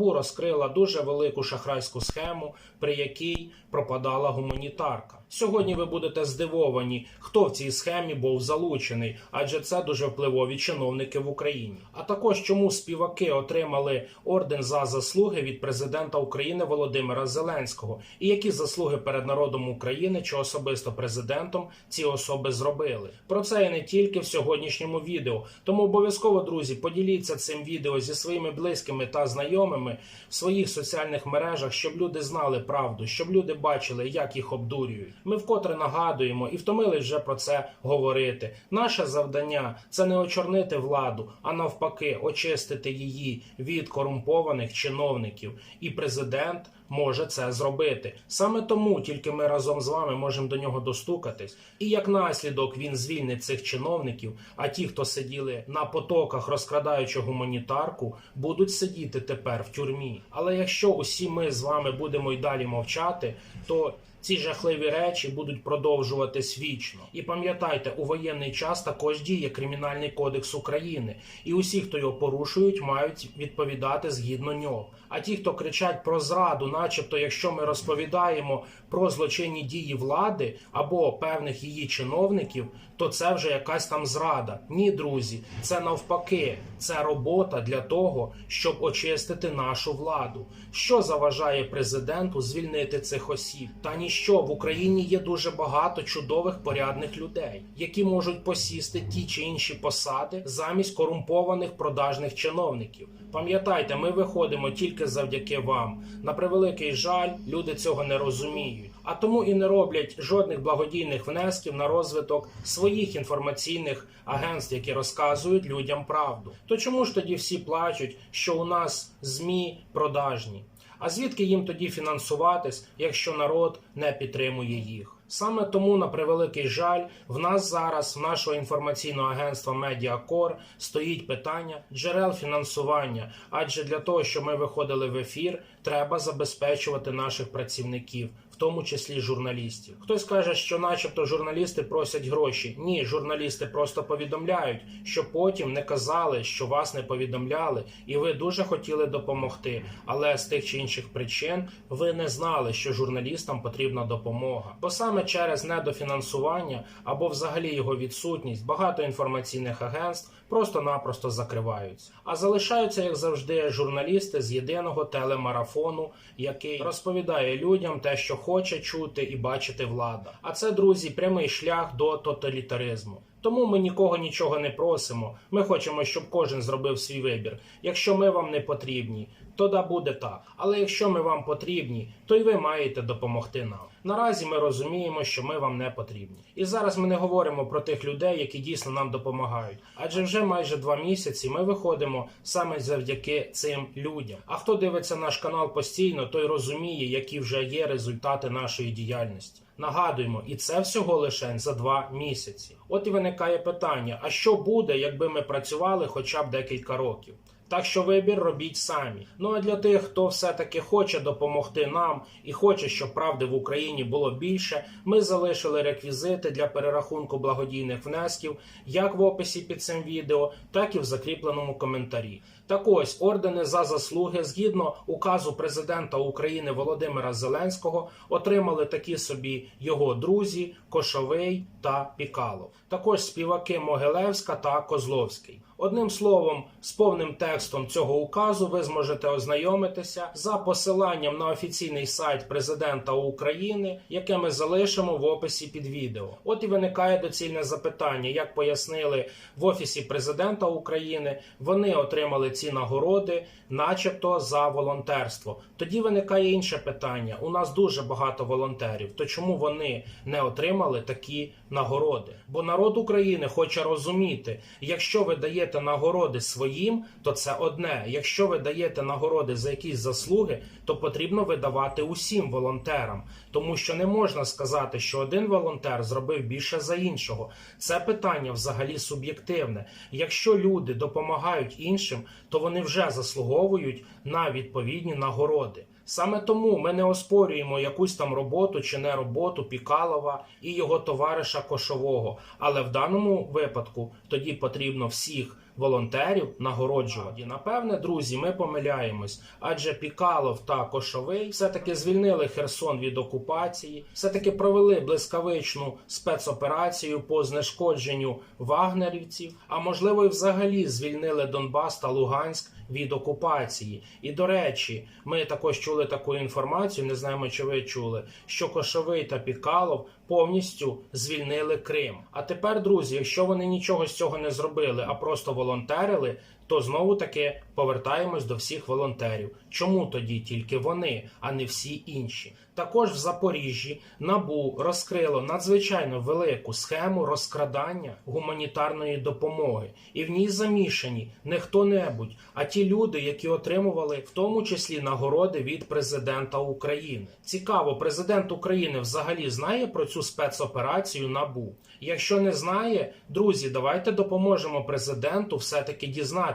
Набу розкрила дуже велику шахрайську схему, при якій пропадала гуманітарка. Сьогодні ви будете здивовані, хто в цій схемі був залучений, адже це дуже впливові чиновники в Україні. А також чому співаки отримали орден за заслуги від президента України Володимира Зеленського, і які заслуги перед народом України чи особисто президентом ці особи зробили. Про це і не тільки в сьогоднішньому відео. Тому обов'язково, друзі, поділіться цим відео зі своїми близькими та знайомими в своїх соціальних мережах, щоб люди знали правду, щоб люди бачили, як їх обдурюють. Ми вкотре нагадуємо і втомились вже про це говорити. Наше завдання це не очорнити владу, а навпаки, очистити її від корумпованих чиновників. І президент може це зробити. Саме тому тільки ми разом з вами можемо до нього достукатись. І як наслідок він звільнить цих чиновників. А ті, хто сиділи на потоках, розкрадаючи гуманітарку, будуть сидіти тепер в тюрмі. Але якщо усі ми з вами будемо й далі мовчати, то ці жахливі речі будуть продовжуватись вічно. І пам'ятайте, у воєнний час також діє Кримінальний кодекс України, і усі, хто його порушують, мають відповідати згідно нього. А ті, хто кричать про зраду, начебто, якщо ми розповідаємо про злочинні дії влади або певних її чиновників, то це вже якась там зрада. Ні, друзі, це навпаки, це робота для того, щоб очистити нашу владу. Що заважає президенту звільнити цих осіб? Та ніщо в Україні є дуже багато чудових порядних людей, які можуть посісти ті чи інші посади замість корумпованих продажних чиновників. Пам'ятайте, ми виходимо тільки завдяки вам. На превеликий жаль, люди цього не розуміють, а тому і не роблять жодних благодійних внесків на розвиток своїх інформаційних агентств, які розказують людям правду. То чому ж тоді всі плачуть, що у нас змі продажні? А звідки їм тоді фінансуватись, якщо народ не підтримує їх? Саме тому, на превеликий жаль, в нас зараз, в нашого інформаційного агентства Медіакор, стоїть питання джерел фінансування. Адже для того, щоб ми виходили в ефір, треба забезпечувати наших працівників, тому числі журналістів. Хтось каже, що, начебто, журналісти просять гроші. Ні, журналісти просто повідомляють, що потім не казали, що вас не повідомляли, і ви дуже хотіли допомогти. Але з тих чи інших причин ви не знали, що журналістам потрібна допомога. Бо саме через недофінансування або взагалі його відсутність багато інформаційних агентств просто-напросто закриваються. А залишаються, як завжди, журналісти з єдиного телемарафону, який розповідає людям те, що хоче чути і бачити влада. А це, друзі, прямий шлях до тоталітаризму. Тому ми нікого нічого не просимо. Ми хочемо, щоб кожен зробив свій вибір. Якщо ми вам не потрібні, то да буде так. Але якщо ми вам потрібні, то й ви маєте допомогти нам. Наразі ми розуміємо, що ми вам не потрібні. І зараз ми не говоримо про тих людей, які дійсно нам допомагають. Адже вже майже два місяці ми виходимо саме завдяки цим людям. А хто дивиться наш канал постійно, той розуміє, які вже є результати нашої діяльності. Нагадуємо, і це всього лише за два місяці. От і виникає питання: а що буде, якби ми працювали хоча б декілька років? Так що вибір робіть самі. Ну а для тих, хто все-таки хоче допомогти нам і хоче, щоб правди в Україні було більше, ми залишили реквізити для перерахунку благодійних внесків як в описі під цим відео, так і в закріпленому коментарі. Так ось ордени за заслуги згідно указу президента України Володимира Зеленського отримали такі собі його друзі Кошовий та Пікалов. Також співаки Могилевська та Козловський. Одним словом, з повним текстом цього указу ви зможете ознайомитися за посиланням на офіційний сайт президента України, яке ми залишимо в описі під відео. От і виникає доцільне запитання, як пояснили в офісі президента України, вони отримали ці нагороди, начебто за волонтерство. Тоді виникає інше питання: у нас дуже багато волонтерів. То чому вони не отримали такі нагороди? Бо народ України хоче розуміти, якщо ви даєте нагороди своїм, то це одне. Якщо ви даєте нагороди за якісь заслуги, то потрібно видавати усім волонтерам, тому що не можна сказати, що один волонтер зробив більше за іншого. Це питання взагалі суб'єктивне. Якщо люди допомагають іншим, то вони вже заслуговують на відповідні нагороди. Саме тому ми не оспорюємо якусь там роботу чи не роботу Пікалова і його товариша Кошового. Але в даному випадку тоді потрібно всіх волонтерів нагороджувати. Напевне, друзі, ми помиляємось, адже Пікалов та Кошовий все-таки звільнили Херсон від окупації, все-таки провели блискавичну спецоперацію по знешкодженню вагнерівців, а можливо, і взагалі звільнили Донбас та Луганськ від окупації. І до речі, ми також чули таку інформацію, не знаємо, чи ви чули, що Кошовий та Пікалов повністю звільнили Крим. А тепер, друзі, якщо вони нічого з цього не зробили, а просто волонтерили, то знову таки повертаємось до всіх волонтерів. Чому тоді тільки вони, а не всі інші? Також в Запоріжжі набу розкрило надзвичайно велику схему розкрадання гуманітарної допомоги, і в ній замішані не хто-небудь, а ті люди, які отримували в тому числі нагороди від президента України. Цікаво, президент України взагалі знає про цю спецоперацію набу. Якщо не знає, друзі, давайте допоможемо президенту все-таки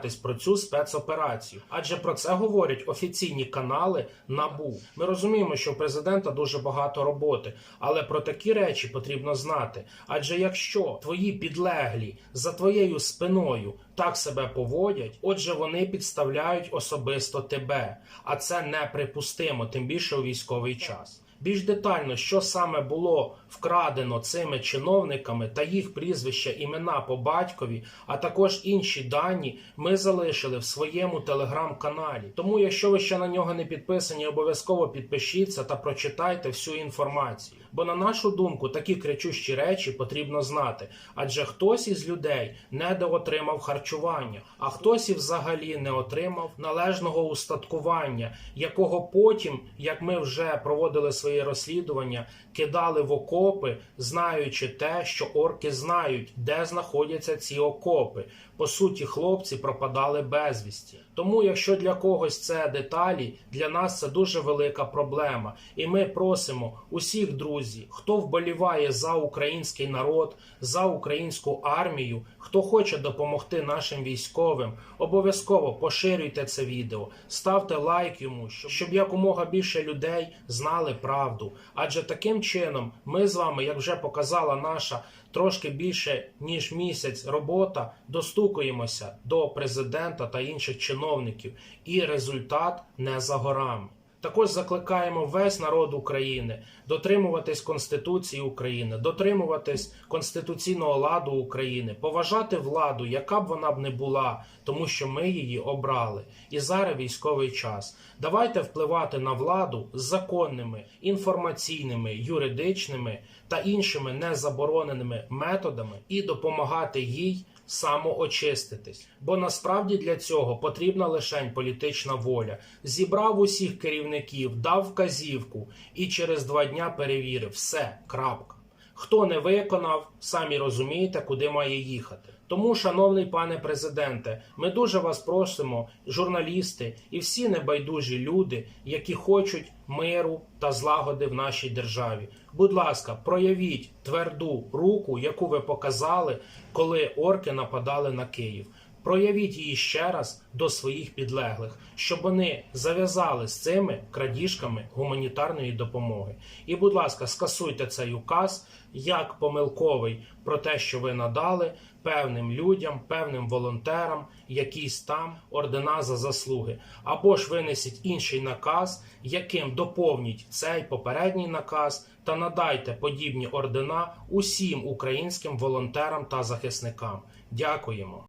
дізнатись про цю спецоперацію, адже про це говорять офіційні канали НАБУ. Ми розуміємо, що у президента дуже багато роботи, але про такі речі потрібно знати. Адже якщо твої підлеглі за твоєю спиною так себе поводять, отже, вони підставляють особисто тебе, а це неприпустимо, тим більше у військовий час. Більш детально, що саме було вкрадено цими чиновниками та їх прізвища, імена по батькові, а також інші дані, ми залишили в своєму телеграм-каналі. Тому, якщо ви ще на нього не підписані, обов'язково підпишіться та прочитайте всю інформацію. Бо, на нашу думку, такі кричущі речі потрібно знати, адже хтось із людей недоотримав харчування, а хтось і взагалі не отримав належного устаткування, якого потім, як ми вже проводили свої розслідування, кидали в окопи, знаючи те, що орки знають, де знаходяться ці окопи. По суті, хлопці пропадали безвісті. Тому, якщо для когось це деталі, для нас це дуже велика проблема. І ми просимо усіх друзів, хто вболіває за український народ, за українську армію, хто хоче допомогти нашим військовим, обов'язково поширюйте це відео, ставте лайк йому, щоб, якомога більше людей знали правду. Адже таким чином ми з вами, як вже показала наша трошки більше ніж місяць робота, достукуємося до президента та інших чиновників, і результат не за горами. Також закликаємо весь народ України дотримуватись Конституції України, дотримуватись конституційного ладу України, поважати владу, яка б вона б не була, тому що ми її обрали. І зараз військовий час. Давайте впливати на владу законними, інформаційними, юридичними та іншими незабороненими методами і допомагати їй самоочиститись. Бо насправді для цього потрібна лише політична воля. Зібрав усіх керівників, дав вказівку і через два дня перевірив все. крапка. Хто не виконав, самі розумієте, куди має їхати. Тому, шановний пане президенте, ми дуже вас просимо, журналісти і всі небайдужі люди, які хочуть миру та злагоди в нашій державі. Будь ласка, проявіть тверду руку, яку ви показали, коли орки нападали на Київ. Проявіть її ще раз до своїх підлеглих, щоб вони зав'язали з цими крадіжками гуманітарної допомоги. І, будь ласка, скасуйте цей указ як помилковий про те, що ви надали певним людям, певним волонтерам, якісь там ордена за заслуги, або ж винесіть інший наказ, яким доповніть цей попередній наказ та надайте подібні ордена усім українським волонтерам та захисникам. Дякуємо.